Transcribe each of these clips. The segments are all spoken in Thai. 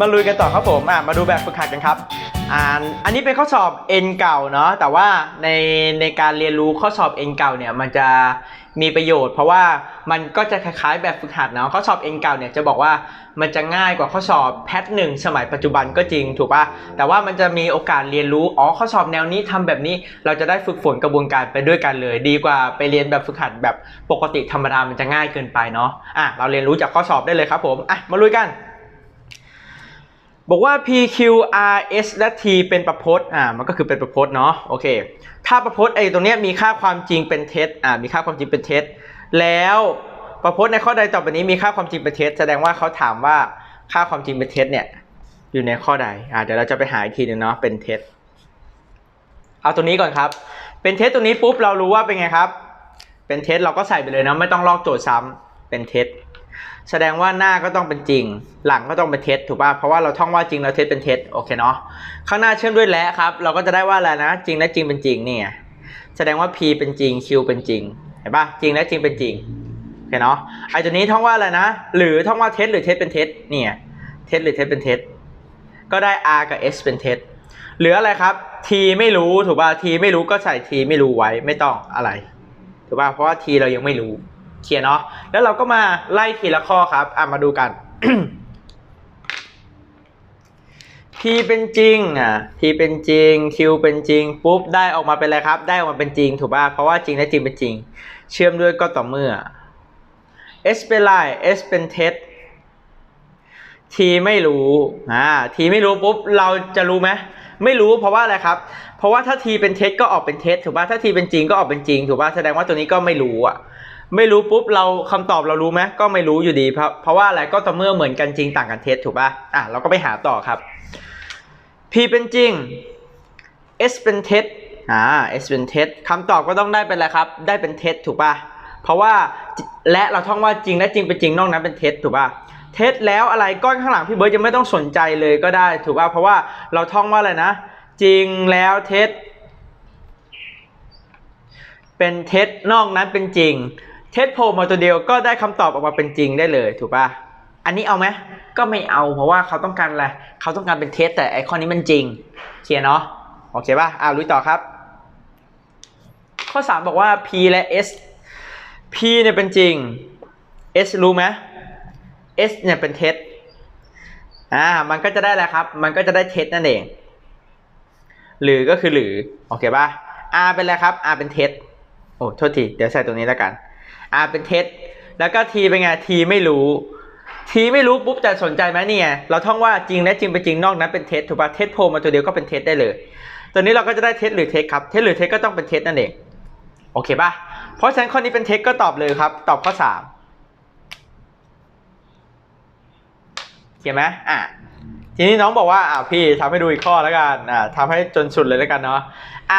มาลุยกันต่อครับผมอะมาดูแบบฝึกหัดกันครับอ่าอันนี้เป็นข้อสอบ N เก่าเนาะแต่ว่าในในการเรียนรู้ข้อสอบ N เก่าเนี่ยมันจะมีประโยชน์ เพราะว่ามันก็จะคล้ายๆ แบบฝึกหัดเนาะข้อสอบ N เก่าเนี่ยจะบอกว่ามันจะง่ายกว่าข้อสอบแพทหนึ่งสมัยปัจจุบันก็จริงถูกปะแต่ว่ามันจะมีโอกาสเรียนรู้อ๋อข้อสอบแนวนี้ทำแบบนี้เราจะได้ฝึกฝนกระบวนการไปด้วยกันเลย ดีกว่าไปเรียนแบบฝึกหัดแบบปกติธรรมดามันจะง่ายเกินไปเนาะอะเราเรียนรู้จากข้อสอบได้เลยครับผมอะมาลุยกัน บอกว่า P Q R S และ T เป็นประพจน์อ่ามันก็คือเป็นประพจน์เนาะโอเค ถ้าประพจน์ไอ้ตรงเนี้ยมีค่าความจริงเป็นเท็จอ่ามีค่าความจริงเป็นเท็จ แล้วประพจน์ในข้อใดต่อไปนี้มีค่าความจริงเป็นเท็จ แสดงว่าเขาถามว่าค่าความจริงเป็นเท็จเนี่ยอยู่ในข้อใดอ่าเดี๋ยวเราจะไปหาอีกทีหนึงเนาะเป็นเท็จ เอาตัวนี้ก่อนครับ เป็นเท็จตัวนี้ปุ๊บเรารู้ว่าเป็นไงครับ เป็นเท็จเราก็ใส่ไปเลยเนาะไม่ต้องลอกโจทย์ซ้ำเป็นเท็จ แสดงว่าหน้าก็ต้องเป็นจริง หลังก็ต้องเป็นเท็จถูกป่ะเพราะว่าเราท่องว่าจริงแล้วเท็จเป็นเท็จโอเคเนาะข้างหน้าเชื่อมด้วยและครับ เราก็จะได้ว่าอะไรนะ จริงและจริงเป็นจริงนี่ไงแสดงว่า P เป็นจริง Q เป็นจริงเห็นป่ะจริงและจริงเป็นจริงโอเคเนาะไอ้ตัวนี้ท่องว่าอะไรนะ หรือท่องว่าเท็จหรือเท็จเป็นเท็จนี่ไงเท็จหรือเท็จเป็นเท็จก็ได้ R กับ S เป็นเท็จเหลืออะไรครับ T ไม่รู้ถูกป่ะ T ไม่รู้ก็ใส่ T ไม่รู้ไว้ไม่ต้องอะไรถูกป่ะเพราะว่า T เรายังไม่รู้ เคลียร์เนาะแล้วเราก็มาไล่ทีละข้อครับอะมาดูกัน P เป็นจริงอะ P เป็นจริง Q เป็นจริงปุ๊บได้ออกมาเป็นอะไรครับ ได้ออกมาเป็นจริงถูกป่ะเพราะว่าจริงและจริงเป็นจริง เชื่อมด้วยก็ต่อเมื่อ S เป็นไร S เป็นเท็จ T ไม่รู้อ่า T ไม่รู้ปุ๊บเราจะรู้ไหมไม่รู้เพราะว่าอะไรครับ เพราะว่าถ้า T เป็นเท็จก็ออกเป็นเท็จถูกป่ะถ้า T เป็นจริงก็ออกเป็นจริงถูกป่ะแสดงว่าตัวนี้ก็ไม่รู้อะ ไม่รู้ปุ๊บเราคำตอบเรารู้ไหมก็ไม่รู้อยู่ดีเพราะเพราะว่าอะไรก็ต่อเมื่อเหมือนกันจริงต่างกันเท็จถูกป่ะอะเราก็ไปหาต่อครับ P เป็นจริง S เป็นเท็จอ่า S เป็นเท็จคำตอบก็ต้องได้เป็นอะไรครับ ได้เป็นเท็จถูกป่ะเพราะว่าและเราท่องว่าจริงและจริงเป็นจริงนอกนั้นเป็นเท็จถูกป่ะเท็จแล้วอะไรก้อนข้างหลังพี่เบิร์ดยังไม่ต้องสนใจเลยก็ได้ถูกป่ะเพราะว่าเราท่องว่าอะไรนะ จริงแล้วเท็จเป็นเท็จนอกนั้นเป็นจริง เท็จโผล่มาตัวเดียวก็ได้คำตอบออกมาเป็นจริงได้เลยถูกป่ะ อันนี้เอาไหมก็ไม่เอาเพราะว่าเขาต้องการอะไรเขาต้องการเป็นเท็จแต่ไอข้อนี้มันจริงเคลียร์เนาะโอเคป่ะอ่าลุยต่อครับ ข้อ 3 บอกว่า P และ S P เนี่ยเป็นจริง S รู้ไหม S เนี่ยเป็นเท็จอ่ามันก็จะได้อะไรครับ มันก็จะได้เท็จนั่นเอง หรือก็คือหรือโอเคป่ะ R เป็นอะไรครับ R เป็นเท็จโอ้โทษที เดี๋ยวใส่ตรงนี้แล้วกัน R เป็นเท็จ แล้วก็ T เป็นไง T ไม่รู้ T ไม่รู้ปุ๊บจะสนใจไหมนี่ไงเราท่องว่าจริงและจริงเป็นจริงนอกนั้นเป็นเท็จถูกป่ะเท็จโผลมาตัวเดียวก็เป็นเท็จได้เลยตัวนี้เราก็จะได้เท็จหรือเท็จครับเท็จหรือเท็จก็ต้องเป็นเท็จนั่นเองโอเคป่ะเพราะฉะนั้นข้อนี้เป็นเท็จก็ตอบเลยครับ ตอบข้อ3เขียนไหมอะทีนี้น้องบอกว่าอ่าพี่ทำให้ดูอีกข้อแล้วกันอ่าทำให้จนสุดเลยแล้วกันเนาะ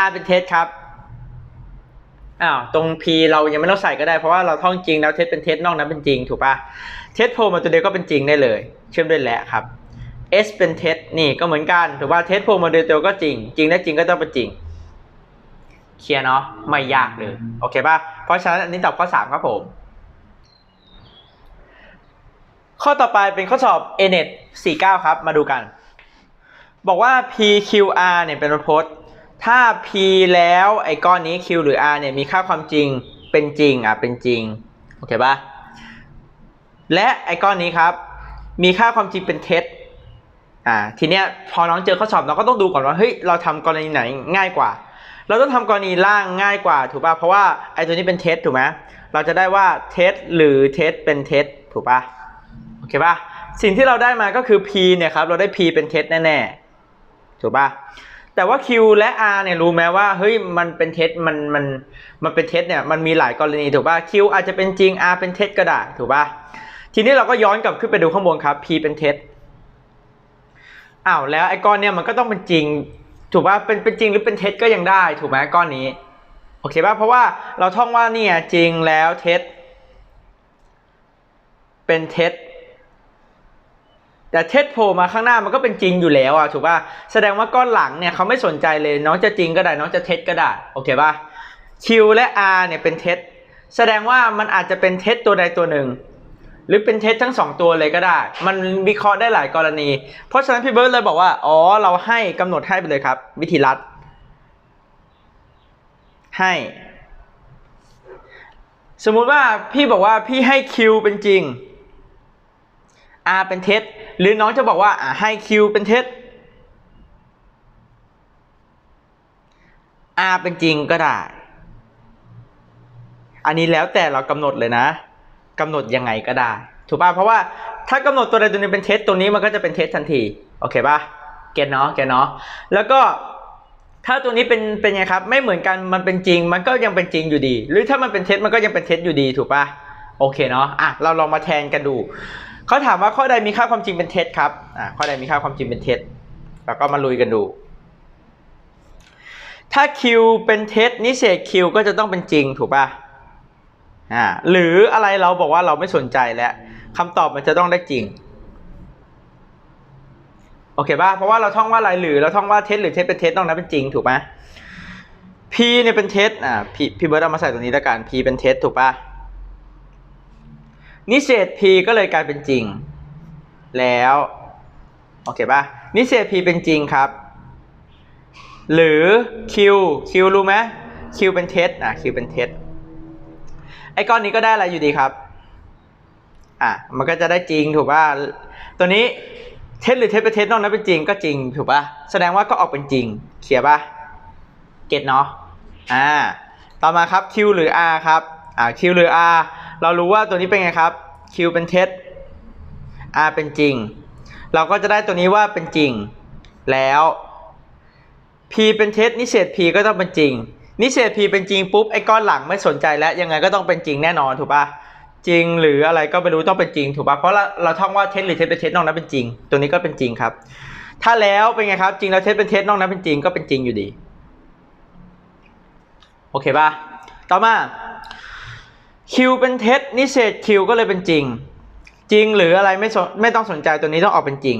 R เป็นเท็จครับ อ้าวตรง P เรายังไม่ต้องใส่ก็ได้เพราะว่าเราท่องจริงแล้วเท็จเป็นเท็จนอกนั้นเป็นจริงถูกปะเท็จโผล่มาตัวเดียวก็เป็นจริงได้เลย เชื่อมด้วยแหละครับ S เป็นเท็จนี่ก็เหมือนกันถูกป่ะเท็จโผล่มาตัวเดียวก็จริง จริงและจริงก็ต้องเป็นจริง เคลียร์เนาะไม่ยากเลยโอเคป่ะเพราะฉะนั้นอันนี้ตอบข้อ3ครับผม ข้อต่อไปเป็นข้อสอบ a n e t 49 ครับ มาดูกัน บอกว่า PQR เนี่ยเป็นรพจน์ ถ้า P แล้วไอ้ก้อนนี้ Q หรือ R เนี่ยมีค่าความจริงเป็นจริงอะเป็นจริงโอเคป่ะและไอ้ก้อนนี้ครับ มีค่าความจริงเป็นเท็จอ่าทีเนี้ยพอน้องเจอข้อสอบเราก็ต้องดูก่อนว่าเฮ้ยเราทำกรณีไหนง่ายกว่า เราต้องทำกรณีล่างง่ายกว่าถูกป่ะเพราะว่าไอ้ตัวนี้เป็นเท็จถูกไหมเราจะได้ว่าเท็จหรือเท็จเป็นเท็จถูกป่ะโอเคป่ะสิ่งที่เราได้มาก็คือ P เนี่ยครับเราได้ P เป็นเท็จแน่ๆถูกป่ะ แต่ว่า Q และ R เนี่ยรู้ไหมว่าเฮ้ยมันเป็นเท็จมันมันมันเป็นเท็จเนี่ยมันมีหลายกรณีถูกป่ะ Q อาจจะเป็นจริง R เป็นเท็จก็ได้ถูกป่ะทีนี้เราก็ย้อนกลับขึ้นไปดูข้างบนครับ P เป็นเท็จอ้าวแล้วไอ้ก้อนเนี่ยมันก็ต้องเป็นจริง ถูกป่ะเป็นเป็นจริงหรือเป็นเท็จก็ยังได้ถูกไหมก้อนนี้โอเคป่ะเพราะว่าเราท่องว่าเนี่ยจริงแล้วเท็จเป็นเท็จ แต่เท็จโผล่มาข้างหน้ามันก็เป็นจริงอยู่แล้วอะถูกป่ะแสดงว่าก้อนหลังเนี่ยเขาไม่สนใจเลยน้องจะจริงก็ได้น้องจะเท็จก็ได้โอเคป่ะ Q และ R เนี่ยเป็นเท็จแสดงว่ามันอาจจะเป็นเท็จตัวใดตัวหนึ่ง หรือเป็นเท็จทั้งสองตัวเลยก็ได้ มันวิเคราะห์ได้หลายกรณี เพราะฉะนั้นพี่เบิร์ดเลยบอกว่า อ๋อ เราให้กำหนดให้ไปเลยครับ วิธีรัด ให้ สมมุติว่าพี่บอกว่าพี่ให้ Q เป็นจริง R เป็นเท็จ หรือน้องจะบอกว่าให้ Q เป็นเท็จ R เป็นจริงก็ได้ อันนี้แล้วแต่เรากำหนดเลยนะกำหนดยังไงก็ได้ ถูกป่ะ เพราะว่าถ้ากำหนดตัวใดตัวหนึงเป็นเท็จตัวนี้มันก็จะเป็นเท็จทันที โอเคป่ะ เก็ตเนาะ เก็ตเนาะ แล้วก็ถ้าตัวนี้เป็นเป็นไงครับ ไม่เหมือนกันมันเป็นจริง มันก็ยังเป็นจริงอยู่ดี หรือถ้ามันเป็นเท็จมันก็ยังเป็นเท็จอยู่ดีถูกป่ะ โอเคเนาะ อะเราลองมาแทนกันดู เขาถามว่าข้อใดมีค่าความจริงเป็นเท็จครับอะข้อใดมีค่าความจริงเป็นเท็จแล้วก็มาลุยกันดู ถ้า Q เป็นเท็จนิเศษ Q ก็จะต้องเป็นจริงถูกป่ะอ่าหรืออะไรเราบอกว่าเราไม่สนใจแล้วคำตอบมันจะต้องได้จริงโอเคป่ะเพราะว่าเราท่องว่าอะไรหรือเราท่องว่าเท็จหรือเท็จเป็นเท็จต้องนั้นเป็นจริงถูกไหม P เนี่ยเป็นเท็จอ่าพี่พี่เบิร์ดเอามาใส่ตรงนี้แล้วกัน P เป็นเท็จถูกป่ะ นิเศษ P ก็เลยกลายเป็นจริง แล้วโอเคป่ะนิเศษ P เป็นจริงครับ หรือ Q Q รู้ไหม Q เป็นเท็จอะ Q เป็นเท็จไอ้ก้อนนี้ก็ได้อะไรอยู่ดีครับอะมันก็จะได้จริงถูกป่ะตัวนี้เท็จหรือเท็จเป็นเท็จนอกนั้นเป็นจริงก็จริงถูกป่ะแสดงว่าก็ออกเป็นจริงเคลียร์ป่ะเก็ตเนาะอ่าต่อมาครับ Q หรือ R ครับอ่า Q หรือ R เรารู้ว่าตัวนี้เป็นไงครับ Q เป็นเท็จ R เป็นจริง เราก็จะได้ตัวนี้ว่าเป็นจริง แล้ว P เป็นเท็จนิเศษ P ก็ต้องเป็นจริง นิเศษ P เป็นจริงปุ๊บไอ้ก้อนหลังไม่สนใจแล้วยังไงก็ต้องเป็นจริงแน่นอนถูกปะจริงหรืออะไรก็ไม่รู้ต้องเป็นจริงถูกปะเพราะเราเราท่องว่าเท็จหรือเท็จเป็นเท็จนอกนั้นเป็นจริง ตัวนี้ก็เป็นจริงครับ ถ้าแล้วเป็นไงครับจริงแล้วเท็จเป็นเท็จนอกนั้นเป็นจริงก็เป็นจริงอยู่ดี โอเคปะต่อมา Q เป็นเท็จนิเศษ Q ก็เลยเป็นจริง จริงหรืออะไรไม่ไม่ต้องสนใจตัวนี้ต้องออกเป็นจริง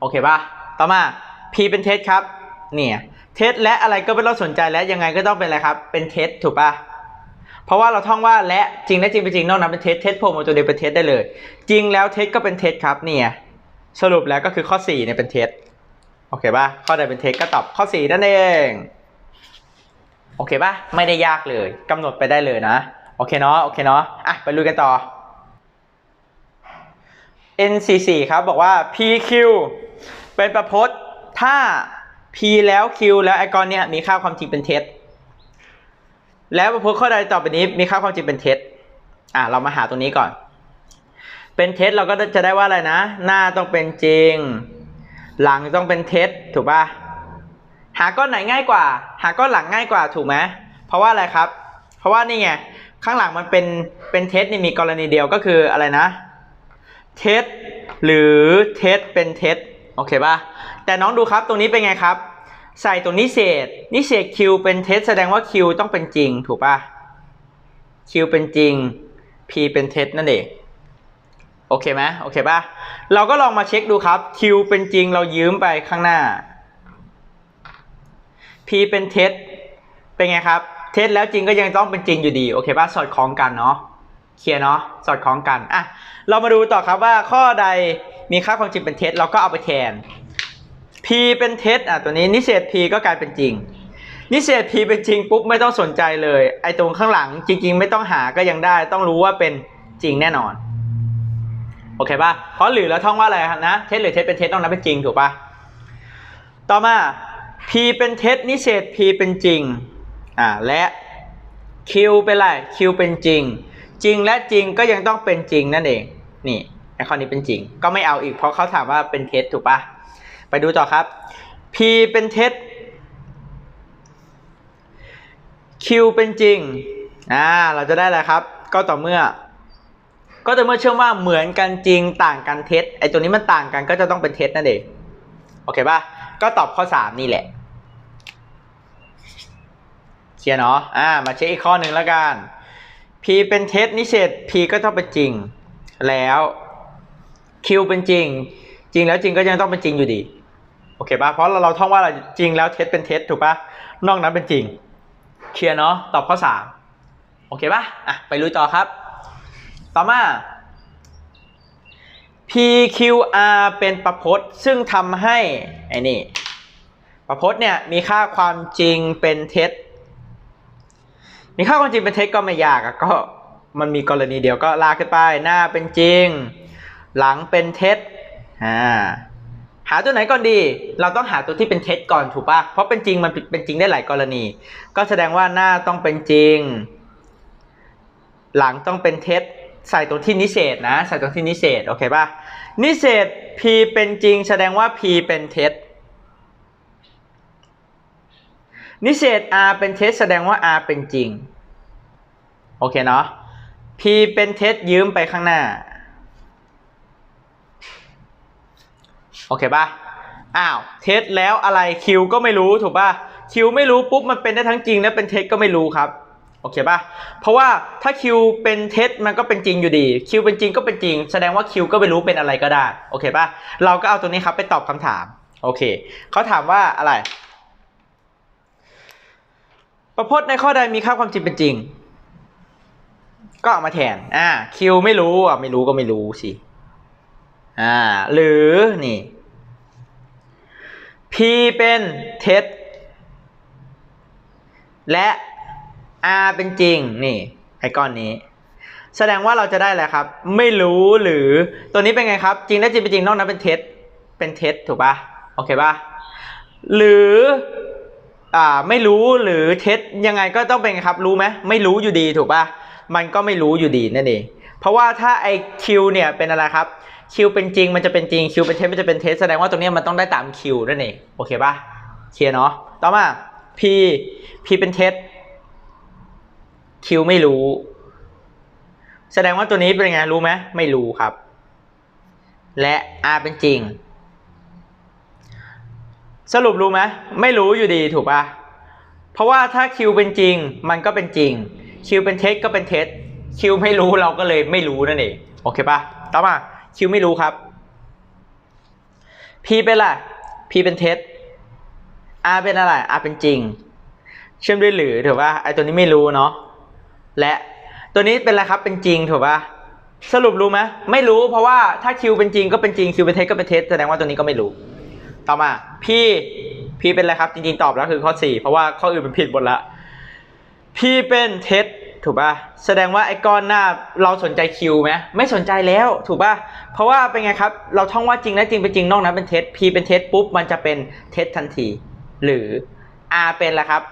โอเคปะต่อมา P เป็นเท็จครับ เนี่ยเท็จและอะไรก็ไม่ต้องสนใจแล้วยังไงก็ต้องเป็นอะไรครับ เป็นเท็จถูกปะเพราะว่าเราท่องว่าและจริงและจริงเป็นจริงนอกนั้นเป็นเท็จเท็จโผล่มาตัวเดียวเป็นเท็จได้เลย จริงแล้วเท็จก็เป็นเท็จครับเนี่ยสรุปแล้วก็คือข้อ4เนี่ยเป็นเท็จโอเคปะข้อใดเป็นเท็จก็ตอบข้อ4นั่นเอง โอเคปะไม่ได้ยากเลยกำหนดไปได้เลยนะ โอเคเนาะโอเคเนาะอะไปลุยกันต่อ N44 ครับบอกว่า PQ เป็นประพจน์ถ้า P แล้ว Q แล้วไอคอนเนี่ยมีค่าความจริงเป็นเท็จ แล้วประพจน์ข้อใดต่อไปนี้มีค่าความจริงเป็นเท็จ อะเรามาหาตรงนี้ก่อน เป็นเท็จเราก็จะได้ว่าอะไรนะ หน้าต้องเป็นจริง หลังต้องเป็นเท็จถูกป่ะ หาก้อนไหนง่ายกว่า หาก้อนหลังง่ายกว่าถูกไหมเพราะว่าอะไรครับ เพราะว่านี่ไงข้างหลังมันเป็นเป็นเท็จนี่มีกรณีเดียวก็คืออะไรนะเท็จหรือเท็จเป็นเท็จโอเคป่ะแต่น้องดูครับตรงนี้เป็นไงครับ ใส่ตัวนิเศษนิเศษ Q เป็นเท็จแสดงว่า Q ต้องเป็นจริงถูกป่ะ Q เป็นจริง P เป็นเท็จนั่นเองโอเคไหมโอเคป่ะเราก็ลองมาเช็คดูครับ Q เป็นจริงเรายืมไปข้างหน้า P เป็นเท็จเป็นไงครับ เท็จแล้วจริงก็ยังต้องเป็นจริงอยู่ดีโอเคป่ะสอดคล้องกันเนาะเคลียร์เนาะสอดคล้องกันอะเรามาดูต่อครับว่าข้อใดมีค่าความจริงเป็นเท็จเราก็เอาไปแทน P เป็นเท็จอะตัวนี้นิเศษ P ก็กลายเป็นจริง นิเศษ P เป็นจริงปุ๊บไม่ต้องสนใจเลย ไอ้ตรงข้างหลังจริง ๆ ไม่ต้องหาก็ยังได้ ต้องรู้ว่าเป็นจริงแน่นอนโอเคป่ะเพราะหรือเราท่องว่าอะไรนะเท็จหรือเท็จเป็นเท็จต้องนับเป็นจริงถูกป่ะต่อมา P เป็นเท็จนิเศษ P เป็นจริงอ่าและ Q เป็นไร Q เป็นจริง จริงและจริงก็ยังต้องเป็นจริงนั่นเองนี่ไอข้อนี้เป็นจริง ก็ไม่เอาอีกเพราะเขาถามว่าเป็นเท็จถูกปะไปดูต่อครับ P เป็นเท็จ Q เป็นจริงอ่าเราจะได้อะไรครับ ก็ต่อเมื่อ ก็ต่อเมื่อเชื่อว่าเหมือนกันจริงต่างกันเท็จไอตัวนี้มันต่างกันก็จะต้องเป็นเท็จนั่นเองโอเคป่ะ ก็ตอบข้อ3นี่แหละเคลียร์เนาะอ่า มาเช็คอีกข้อหนึ่งแล้วกัน P เป็นเท็จนิเศษ P ก็ต้องเป็นจริง แล้ว Q เป็นจริง จริงแล้วจริงก็ยังต้องเป็นจริงอยู่ดี โอเคป่ะ เพราะเราเราท่องว่าอะไรจริงแล้วเท็จเป็นเท็จถูกป่ะ นอกนั้นเป็นจริง เคลียร์เนาะ ตอบข้อ3โอเคป่ะ อะ ไปลุยต่อครับ ต่อมา PQR เป็นประพจน์ซึ่งทำให้ไอ้นี่ประพจน์เนี่ยมีค่าความจริงเป็นเท็จ มีค่าความจริงเป็นเท็จก็ไม่ยากอะก็มันมีกรณีเดียวก็ลากขึ้นไป หน้าเป็นจริง หลังเป็นเท็จอ่าหาตัวไหนก่อนดี เราต้องหาตัวที่เป็นเท็จก่อนถูกปะเพราะเป็นจริงมันเป็นจริงได้หลายกรณี ก็แสดงว่าหน้าต้องเป็นจริง หลังต้องเป็นเท็จ ใส่ตรงที่นิเศษนะ ใส่ตรงที่นิเศษโอเคปะนิเศษ P เป็นจริง แสดงว่า P เป็นเท็จนิเศษ R เป็นเท็จแสดงว่า R เป็นจริง โอเคเนาะ P เป็นเท็จยืมไปข้างหน้า โอเคป่ะอ้าวเท็จแล้วอะไร Q ก็ไม่รู้ถูกป่ะ Q ไม่รู้ปุ๊บมันเป็นได้ทั้งจริงและเป็นเท็จก็ไม่รู้ครับ โอเคป่ะ เพราะว่าถ้า Q เป็นเท็จมันก็เป็นจริงอยู่ดี Q เป็นจริงก็เป็นจริง แสดงว่า Q ก็ไม่รู้เป็นอะไรก็ได้ โอเคป่ะ เราก็เอาตัวนี้ครับไปตอบคำถาม โอเค เขาถามว่าอะไร ประพจน์ในข้อใดมีค่าความจริงเป็นจริง ก็เอามาแทน อ่า Q ไม่รู้อะไม่รู้ก็ไม่รู้สิ อ่า หรือนี่ P เป็นเท็จและ R เป็นจริง นี่ ไอ้ก้อนนี้ แสดงว่าเราจะได้อะไรครับ ไม่รู้หรือตัวนี้เป็นไงครับ จริงและจริงเป็นจริงนอกนั้นเป็นเท็จเป็นเท็จถูกปะโอเคปะหรืออ่าไม่รู้หรือเท็จยังไงก็ต้องเป็นไงครับ รู้ไหมไม่รู้อยู่ดีถูกปะมันก็ไม่รู้อยู่ดีนั่นเองเพราะว่าถ้าไอคิวเนี่ยเป็นอะไรครับคิวเป็นจริงมันจะเป็นจริงคิวเป็นเท็จมันจะเป็นเท็จแสดงว่าตรงนี้มันต้องได้ตามคิวนั่นเองโอเคป่ะเคลียร์เนาะต่อมา P P เป็นเท็จ คิวไม่รู้ แสดงว่าตัวนี้เป็นไงรู้ไหมไม่รู้ครับ และ R เป็นจริง สรุปรู้ไหมไม่รู้อยู่ดีถูกปะเพราะว่าถ้า Q เป็นจริง มันก็เป็นจริง Q เป็นเท็จก็เป็นเท็จ Q ไม่รู้เราก็เลยไม่รู้นั่นเองโอเคปะต่อมา Q ไม่รู้ครับ P เป็นอะไร P เป็นเท็จ R เป็นอะไร R เป็นจริง เชื่อมด้วยหรือถูกปะไอตัวนี้ไม่รู้เนาะ และตัวนี้เป็นอะไรครับเป็นจริงถูกปะสรุปรู้ไหมไม่รู้เพราะว่าถ้า Q เป็นจริงก็เป็นจริง Q เป็นเท็จก็เป็นเท็จแสดงว่าตัวนี้ก็ไม่รู้ ต่อมา P P เป็นอะไรครับ จริงๆตอบแล้วคือข้อ 4 เพราะว่าข้ออื่นเป็นผิดหมดละ P เป็นเท็จถูกปะแสดงว่าไอ้ก้อนหน้าเราสนใจ Q ไหมไม่สนใจแล้วถูกปะเพราะว่าเป็นไงครับ เราท่องว่าจริงและจริงเป็นจริงนอกนั้นเป็นเท็จ P เป็นเท็จปุ๊บมันจะเป็นเท็จทันที หรือ R เป็นอะไรครับ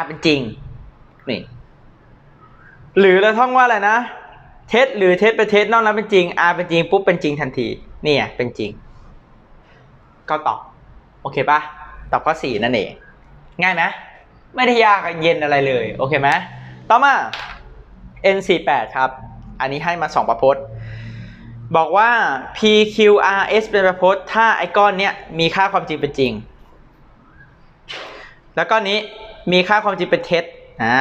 R เป็นจริงนี่ หรือเราท่องว่าอะไรนะ เท็จหรือเท็จเป็นเท็จนอกนั้นเป็นจริง R เป็นจริงปุ๊บเป็นจริงทันทีเนี่ยเป็นจริง ก็ตอบโอเคปะตอบข้อสี่นั่นเองง่ายไหมไม่ได้ยากเย็นอะไรเลยโอเคไหมต่อมา N48 ครับ อันนี้ให้มาสองประพจน์บอกว่า PQRS เป็นประพจน์ถ้าไอ้ก้อนเนี้ยมีค่าความจริงเป็นจริง แล้วก้อนนี้มีค่าความจริงเป็นเท็จอ่า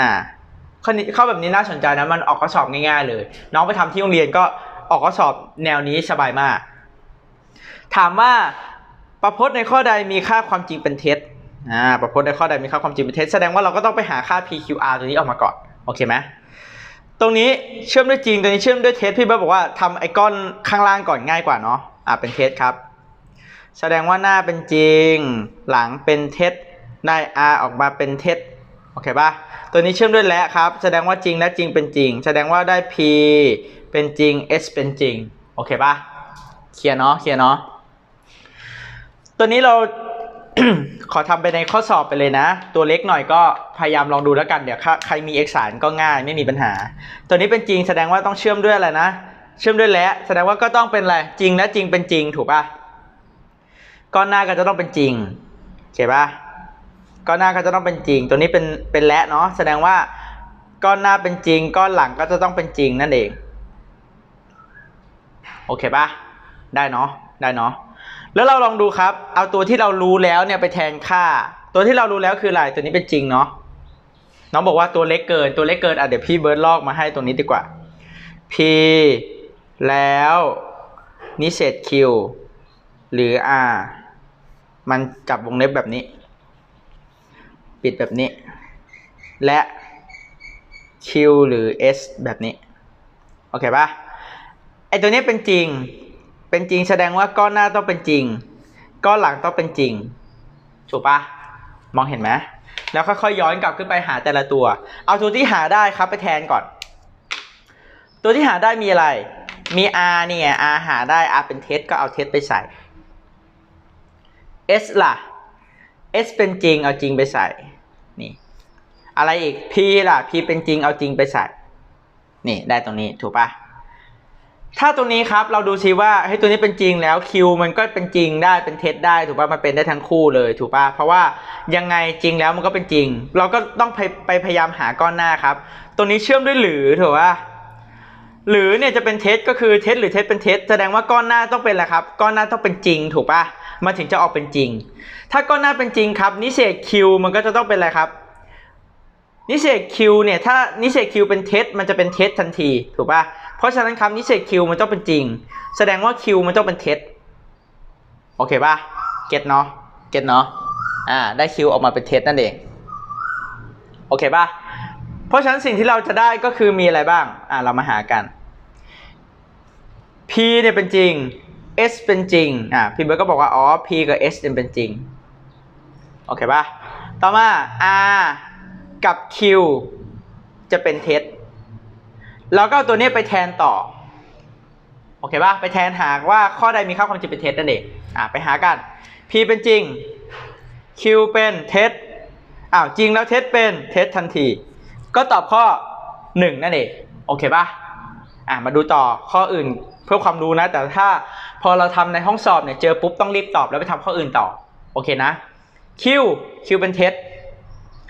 ข้อนี้ข้อแบบนี้น่าสนใจนะมันออกข้อสอบง่ายๆเลย น้องไปทำที่โรงเรียนก็ออกข้อสอบแนวนี้สบายมาก ถามว่าประพจน์ในข้อใดมีค่าความจริงเป็นเท็จอ่าประพจน์ในข้อใดมีค่าความจริงเป็นเท็จแสดงว่าเราก็ต้องไปหาค่า PQR ตัวนี้ออกมาก่อนโอเคไหมตรงนี้เชื่อมด้วยจริงตัวนี้เชื่อมด้วยเท็จพี่เบิร์บอกว่าทำไอ้ก้อนข้างล่างก่อนง่ายกว่าเนาะอ่าเป็นเท็จครับ แสดงว่าหน้าเป็นจริง หลังเป็นเท็จได้ R ออกมาเป็นเท็จ โอเคป่ะ ตัวนี้เชื่อมด้วยและครับ แสดงว่าจริงและจริงเป็นจริง แสดงว่าได้ P เป็นจริง S เป็นจริง โอเคป่ะ เคลียร์เนาะ เคลียร์เนาะ ตัวนี้เรา ขอทำไปในข้อสอบไปเลยนะ ตัวเล็กหน่อยก็พยายามลองดูแล้วกัน เดี๋ยวใครมีเอกสารก็ง่ายไม่มีปัญหา ตัวนี้เป็นจริงแสดงว่าต้องเชื่อมด้วยอะไรนะ เชื่อมด้วยและแสดงว่าก็ต้องเป็นอะไร จริงและจริงเป็นจริง ถูกป่ะก้อนหน้าก็จะต้องเป็นจริง โอเคป่ะ ก้อนหน้าก็จะต้องเป็นจริง ตัวนี้เป็นเป็นและเนาะแสดงว่าก้อนหน้าเป็นจริง ก้อนหลังก็จะต้องเป็นจริงนั่นเอง โอเคปะได้เนาะได้เนาะแล้วเราลองดูครับ เอาตัวที่เรารู้แล้วเนี่ยไปแทนค่า ตัวที่เรารู้แล้วคืออะไรตัวนี้เป็นจริงเนาะน้องบอกว่าตัวเล็กเกิน ตัวเล็กเกินอะเดี๋ยวพี่เบิร์ดลอกมาให้ตรงนี้ดีกว่า p แล้วนิเศษ q หรือ r มันจับวงเล็บแบบนี้ ปิดแบบนี้ และ Q หรือ S แบบนี้ โอเคปะไอตัวนี้เป็นจริง เป็นจริงแสดงว่าก้อนหน้าต้องเป็นจริง ก้อนหลังต้องเป็นจริง ถูกปะมองเห็นไหมแล้วค่อยๆย้อนกลับขึ้นไปหาแต่ละตัว เอาตัวที่หาได้ครับไปแทนก่อน ตัวที่หาได้มีอะไร มี r นี่ไง r หาได้ r เป็นเท็จก็เอาเท็จไปใส่ s ล่ะ s เป็นจริงเอาจริงไปใส่ อะไรอีก p ล่ะ p เป็นจริงเอาจริงไปใส่ นี่ได้ตรงนี้ถูกปะถ้าตรงนี้ครับเราดูซิว่าเฮ้ตัวนี้เป็นจริงแล้ว q มันก็เป็นจริงได้เป็นเท็จได้ถูกปะมันเป็นได้ทั้งคู่เลยถูกปะเพราะว่ายังไงจริงแล้วมันก็เป็นจริง เราก็ต้องไปไปพยายามหาก้อนหน้าครับ ตัวนี้เชื่อมด้วยหรือถูกปะหรือเนี่ยจะเป็นเท็จก็คือเท็จหรือเท็จเป็นเท็จแสดงว่าก้อนหน้าต้องเป็นอะไรครับ ก้อนหน้าต้องเป็นจริงถูกปะมันถึงจะออกเป็นจริง ถ้าก้อนหน้าเป็นจริงครับนิเศษ q มันก็จะต้องเป็นอะไรครับ นิเศษ q เนี่ยถ้านิเศษ q เป็นเท็จมันจะเป็นเท็จทันทีถูกปะเพราะฉะนั้นคำนิเศษ q มันต้องเป็นจริง แสดงว่า q มันต้องเป็นเท็จโอเคปะเก็ตเนาะเก็ตเนาะอ่าได้ q ออกมาเป็นเท็จนั่นเองโอเคปะเพราะฉะนั้นสิ่งที่เราจะได้ก็คือมีอะไรบ้างอ่าเรามาหากัน p เนี่ยเป็นจริง s เป็นจริงอ่าพี่เบิร์ดก็บอกว่าอ๋อ p กับ s เนี่ยเป็นจริงโอเคป่ะต่อมา r กับ q จะเป็นเท็จ แล้วก็ตัวนี้ไปแทนต่อ โอเคป่ะไปแทนหาว่าข้อใดมีค่าความจริงเป็นเท็จนั่นเองอะไปหากัน p เป็นจริง q เป็นเท็จอ้าวจริงแล้วเท็จเป็นเท็จทันที ก็ตอบข้อ 1 นั่นเอง โอเคป่ะอะมาดูต่อข้ออื่นเพื่อความรู้นะ แต่ถ้าพอเราทำในห้องสอบเนี่ยเจอปุ๊บต้องรีบตอบแล้วไปทำข้ออื่นต่อ โอเคนะ q q เป็นเท็จ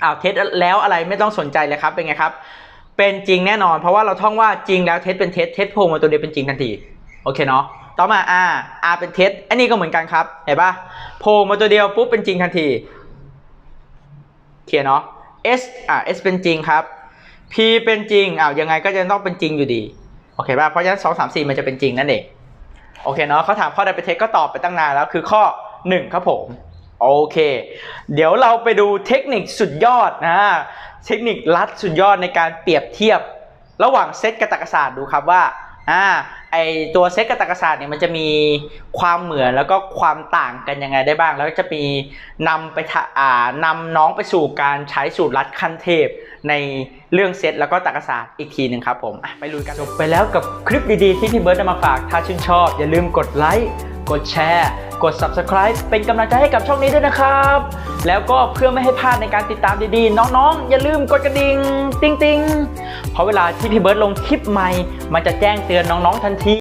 อ้าวเท็จแล้วอะไรไม่ต้องสนใจเลยครับเป็นไงครับ เป็นจริงแน่นอน เพราะว่าเราท่องว่าจริงแล้วเท็จเป็นเท็จเท็จโผล่มาตัวเดียวเป็นจริงทันทีโอเคเนาะต่อมา r r เป็นเท็จอันนี้ก็เหมือนกันครับเห็นปะโผล่มาตัวเดียวปุ๊บเป็นจริงทันทีเคลียร์เนาะ s อ่า s เป็นจริงครับ p เป็นจริงอ้าวยังไงก็จะต้องเป็นจริงอยู่ดีโอเคป่ะเพราะฉะนั้นสองสามสี่มันจะเป็นจริงนั่นเองโอเคเนาะเขาถามข้อใดเป็นเท็จก็ตอบไปตั้งนานแล้วคือข้อ1ครับผม โอเค เดี๋ยวเราไปดูเทคนิคสุดยอดนะเทคนิคลัดสุดยอดในการเปรียบเทียบ ระหว่างเซตกับตรรกศาสตร์ดูครับว่าอ่าไอตัวเซตกับตรรกศาสตร์เนี่ยมันจะมีความเหมือนแล้วก็ความต่างกันยังไงได้บ้าง แล้วจะมีนำไปอ่านำน้องไปสู่การใช้สูตรลัดขั้นเทพ ในเรื่องเซตแล้วก็ตรรกศาสตร์อีกทีหนึ่งครับผมไปลุยกันจบไปแล้วกับคลิปดีๆที่พี่เบิร์ดนำมาฝากถ้าชื่นชอบ อย่าลืมกดไลค์ กดแชร์ กด Subscribe เป็นกำลังใจให้กับช่องนี้ด้วยนะครับ แล้วก็เพื่อไม่ให้พลาดในการติดตามดีๆ น้องๆ อย่าลืมกดกระดิ่ง ติ๊งๆ เพราะเวลาที่พี่เบิร์ดลงคลิปใหม่ มันจะแจ้งเตือนน้องๆทันที